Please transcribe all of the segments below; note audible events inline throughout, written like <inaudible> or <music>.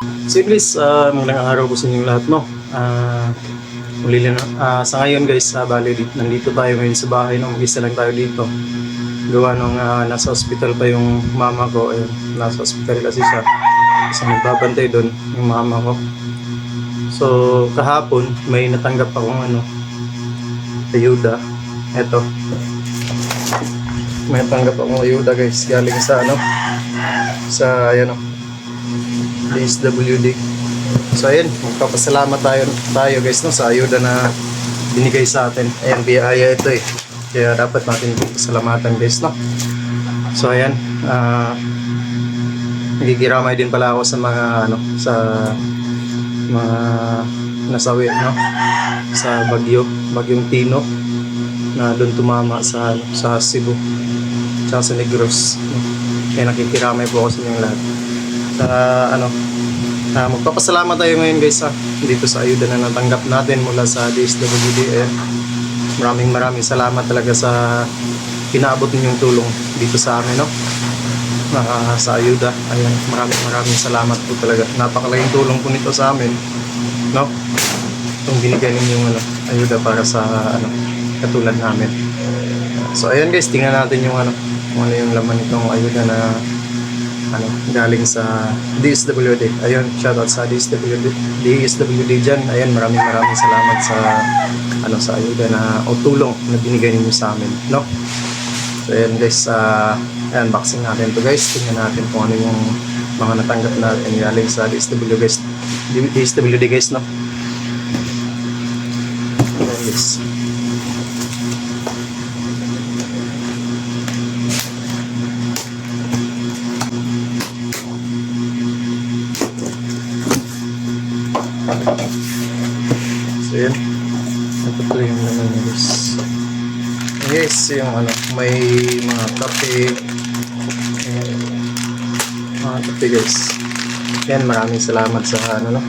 So please, uh, magandang araw po sa inyong lahat, no? Ah, muli na, ah, sa ngayon guys, uh, bali, dito, nandito tayo ngayon sa bahay, no? Mag-isa lang tayo dito. Gawa nung ah, nasa hospital pa yung mama ko, ayun, nasa hospital kasi siya. Kasi nagbabantay doon yung mama ko. So, kahapon, may natanggap akong ano, ayuda. Eto. May natanggap akong ayuda guys, galing sa ano, sa, ayan o, DSWD. So ayun, magpapasalamat tayo, tayo guys no, sa ayuda na binigay sa atin. Ayan, biyaya ito eh. Kaya dapat natin pasalamatan guys no. So ayan, ah nagigiramay din pala ako sa mga ano, sa mga nasawi no sa Bagyo, Bagyong Tino na doon tumama sa sa Cebu sa Negros. Kaya nakikiramay po ako sa inyong lahat sa ano ah, magpapasalamat tayo ngayon guys ha, dito sa ayuda na natanggap natin mula sa DSWD Ayan. maraming maraming salamat talaga sa pinaabot ninyong tulong dito sa amin no? Ah, sa ayuda. Ayan maraming maraming salamat po talaga. Napakalaking tulong po nito sa amin no? Itong binigay ninyong ano, ayuda para sa ano katulad namin. So ayan guys tingnan natin yung ano kung ano yung laman nitong ayuda na ano, galing sa DSWD. Ayun, shoutout sa DSWD, DSWD dyan. Ayun, maraming maraming salamat sa ano sa ayuda na o tulong na binigay ninyo sa amin, no? So ayan guys, uh, unboxing natin to guys. Tingnan natin kung ano yung mga natanggap natin galing sa DSWD guys. DSWD guys, no? Ayan guys. Ito po yung naman guys. Yes, yung ano, may mga kape. Ayan. Mga kape guys. Yan, maraming salamat sa ano no.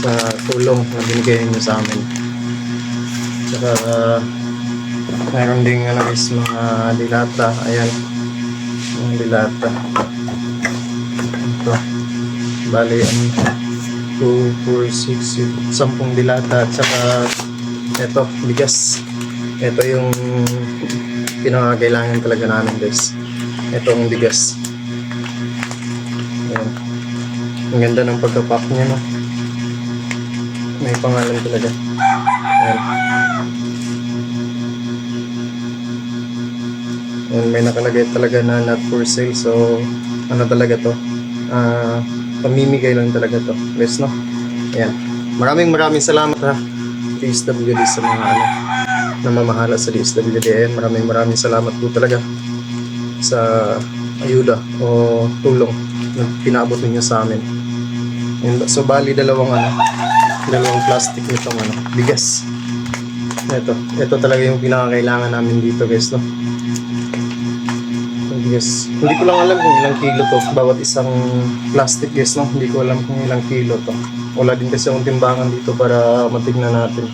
Sa tulong na binigay niyo sa amin. Tsaka uh, meron ding ano guys, mga dilata. Ayan. Mga dilata. Ito. Bali, ano, 2, 4, 6, 10 dilata at saka eto, bigas. Ito yung pinakakailangan talaga namin guys. Itong bigas. Ayan. Ang ganda ng pagkapak niya no. May pangalan talaga. Ayan. Ayan, may nakalagay talaga na not for sale. So, ano talaga to? Ah, pamimigay lang talaga to. Guys, no? Ayan. Maraming maraming salamat ha. DSWD sa mga ano, namamahala sa DSWD. Ayan, maraming maraming salamat po talaga sa ayuda o tulong na pinaabot ninyo sa amin. Ayan, so, bali dalawang ano, dalawang plastic nitong ano, bigas. Ito, ito talaga yung pinakakailangan namin dito guys, no? Yes. Hindi ko lang alam kung ilang kilo to. Bawat isang plastic guys, no? Hindi ko alam kung ilang kilo to. Wala din kasi akong timbangan dito para matignan natin.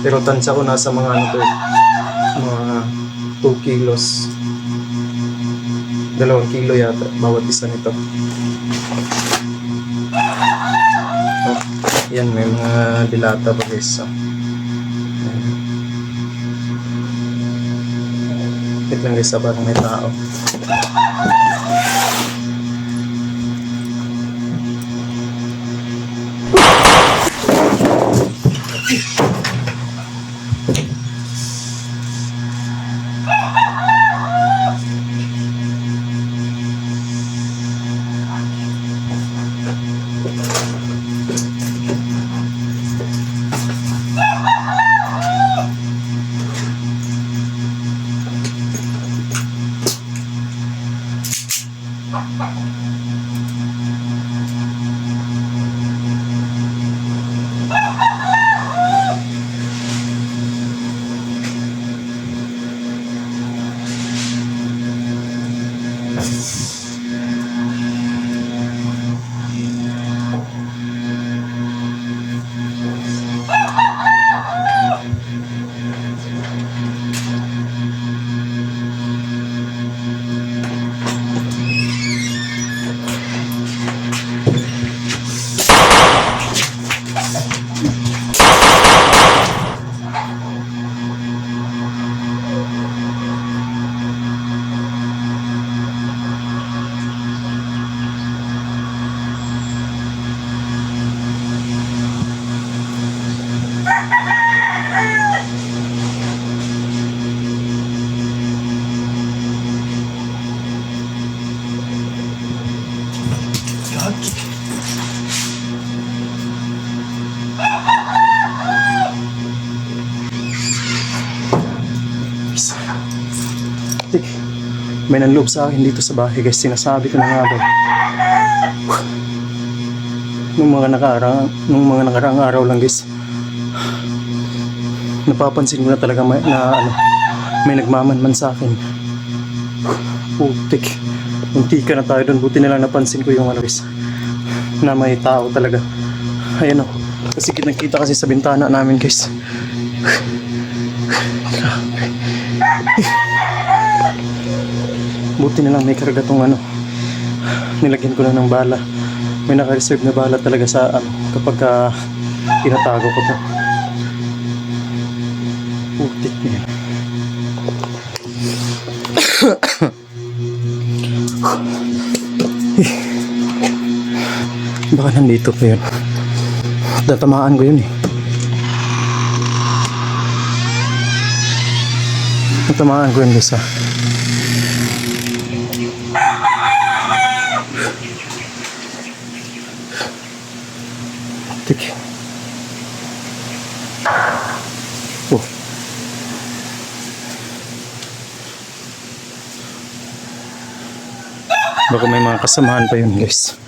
Pero tansya ko nasa mga ano to eh. Mga 2 kilos. Dalawang kilo yata. Bawat isa nito. Oh, yan, may mga dilata pa guys. So. Ayan. Wait lang guys, abang may tao. Yes. May nanloob sa akin dito sa bahay guys. Sinasabi ko na nga ba. Nung mga nakaraang, nung mga nakaraang araw lang guys. Napapansin ko na talaga may, na ano, may nagmamanman sa akin. Putik. Munti ka na tayo doon. Buti na lang napansin ko yung ano guys. Na may tao talaga. Ayan o. Kasi kitang-kita kasi sa bintana namin guys. Buti na lang may karga tong ano. Nilagyan ko lang ng bala. May naka-reserve na bala talaga sa ano kapag ka tinatago ko to. Putik na yan. <coughs> Baka nandito pa yun. Tatamaan ko yun eh. Tatamaan ko yun guys ah. Baka may mga kasamahan pa yun guys.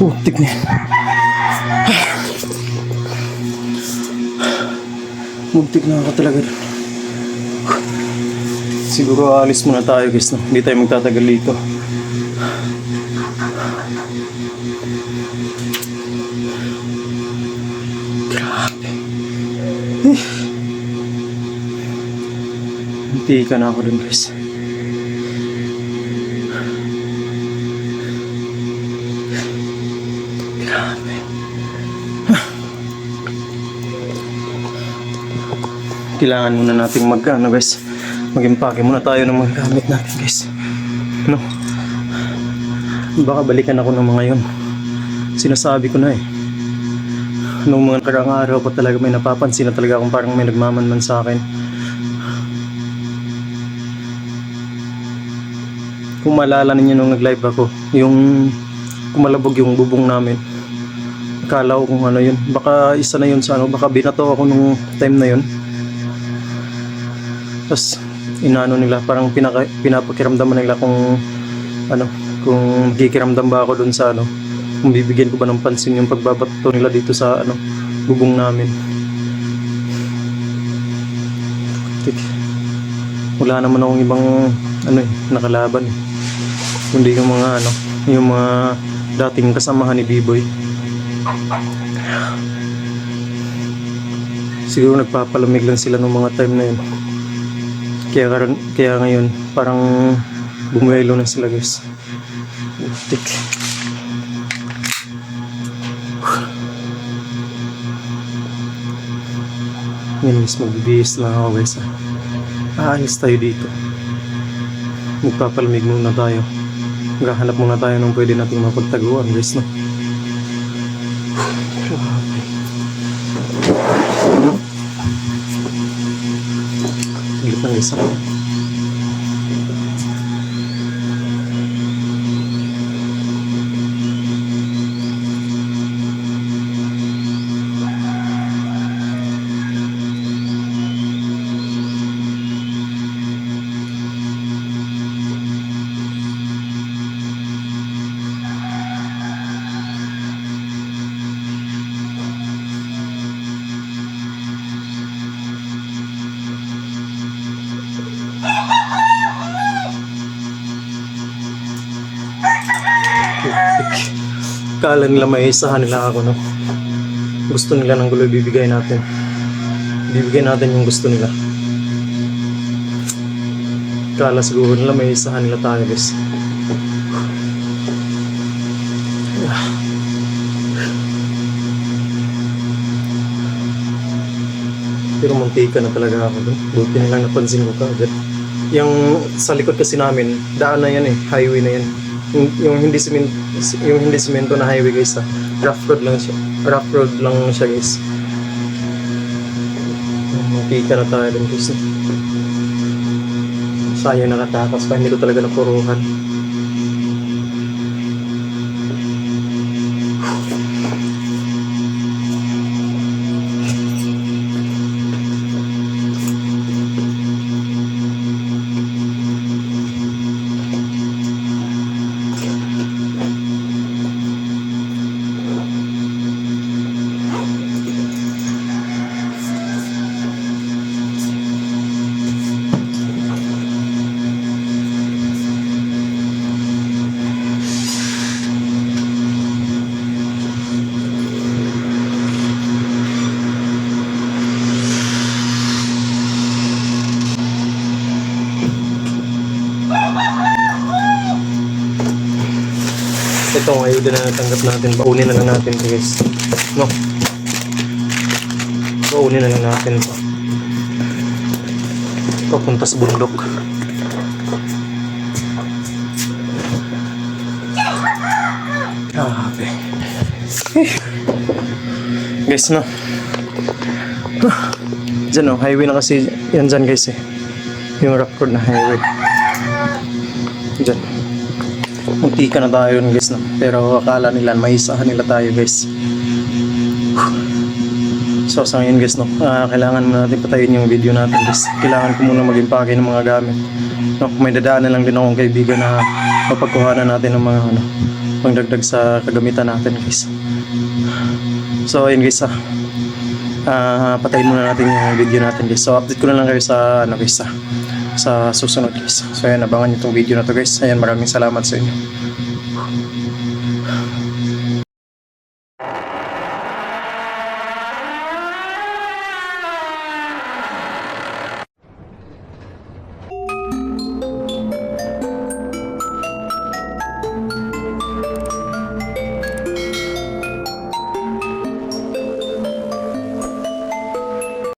Putik na yan. Muntik na ako talaga. Siguro aalis muna tayo guys. No? Hindi tayo magtatagal dito. Munti ka na ako dun guys. Grabe. Kailangan muna natin mag ano guys. Mag-impake muna tayo ng mga gamit natin guys. No? Baka balikan ako ng mga yun. Sinasabi ko na eh. Nung mga karang araw pa talaga may napapansin na talaga akong parang may nagmamanman sa akin. Kung maalala ninyo nung nag-live ako, yung kumalabog yung bubong namin. Akala ko kung ano yun. Baka isa na yun sa ano. Baka binato ako nung time na yun. Tapos inaano nila parang pinaka, pinapakiramdaman nila kung ano kung magikiramdam ba ako dun sa ano kung bibigyan ko ba ng pansin yung pagbabato nila dito sa ano bubong namin Tik. wala naman akong ibang ano eh nakalaban eh. Kundi yung mga ano yung mga dating kasamahan ni B-Boy siguro nagpapalamig lang sila nung mga time na yun kaya, karon, kaya ngayon, parang bumuelo na sila guys. Tik. Ngayon guys, magbibihis lang ako guys. ah. Aalis tayo dito. Magpapalamig muna tayo. Maghahanap muna tayo ng pwede nating mapagtaguan guys, no? Grabe. Lang guys. ah. Kala nila may isahan nila ako, no? Gusto nila ng gulo, ibibigay natin. Ibibigay natin yung gusto nila. Kala siguro nila may isahan nila tayo, guys. <sighs> Pero muntika na talaga ako doon. Buti na lang napansin ko kaagad. Yung sa likod kasi namin, daan na yan eh, highway na yan. Yung, yung hindi simento, yung hindi simento na highway guys, ah. rough road lang siya. Rough road lang siya guys. Muntika na tayo doon guys. Sayang nakatakas pa, hindi ko talaga napuruhan. Itong ayuda na natanggap natin, baunin na lang natin ito guys. No? Baunin na lang natin ito. Papunta sa bundok. Grabe. Guys, no? Diyan, no? Highway na kasi yan dyan, guys, eh. Yung rock road na highway. Diyan. Munti ka na tayo yun, guys, no? Pero akala nila, may isahan nila tayo, guys. So, sa ngayon, guys, no? ah, kailangan muna natin patayin yung video natin, guys. Kailangan ko muna maging pake ng mga gamit. No, may dadaanan lang din akong kaibigan na mapagkuhanan natin ng mga, ano, pangdagdag sa kagamitan natin, guys. So, ayun, guys, ah. Ah, patayin muna natin yung video natin, guys. So, update ko na lang kayo sa, ano, guys, ah, sa susunod, guys. So, ayan, abangan nyo itong video na to, guys. Ayan, maraming salamat sa inyo.